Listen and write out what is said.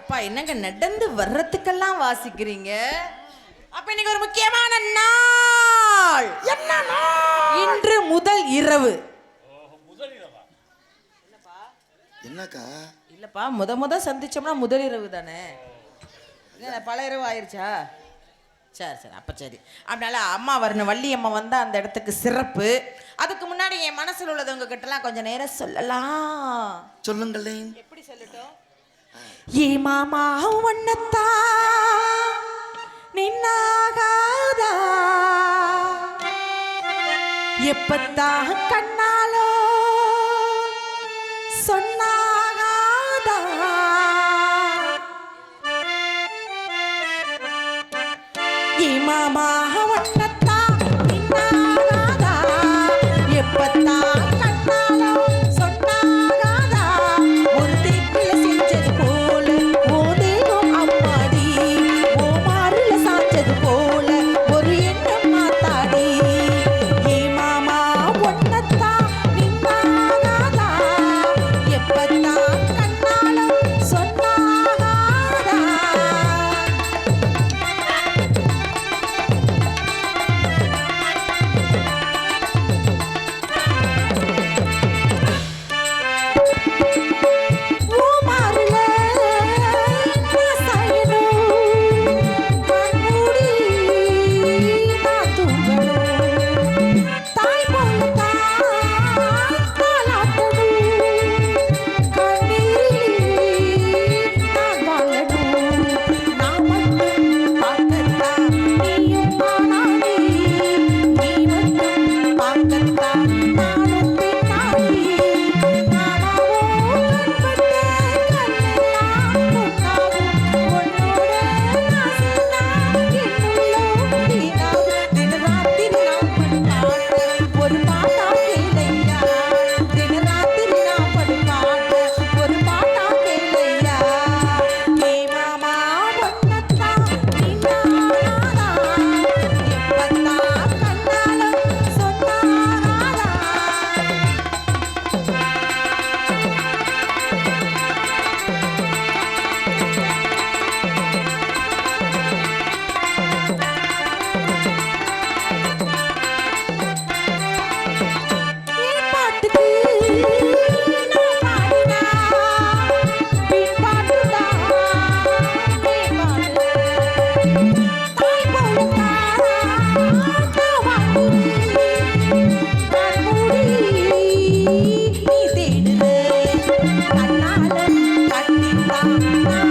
அப்பா என்னங்க நடந்து வர்றதுக்கெல்லாம் வாசிக்கிறீங்க? அப்ப இன்னைக்கு ஒரு முக்கியமான நாள். என்ன நாள்? இன்று முதல் இரவு. என்னக்கா? இல்லப்பா முத முத சந்திச்சோம்னா முதல் இரவு தானே? என்ன பல இரவு ஆயிருச்சா? சரி சரி அப்ப சரி. அதனால அம்மா வரணும். வள்ளி அம்மா வந்தா அந்த இடத்துக்கு சிறப்பு. அதுக்கு முன்னாடி என் மனசுல உள்ளது உங்ககிட்டலாம் கொஞ்சம் நேரம் சொல்லலாம். சொல்லுங்களேன். எப்படி சொல்லட்டும்? ஏ மாமா ஒன்னத்தா நின்னாகாதா? எப்பத்தா கண்ணாலோ சொன்னாகாதா? ஏ மாமா Thank you.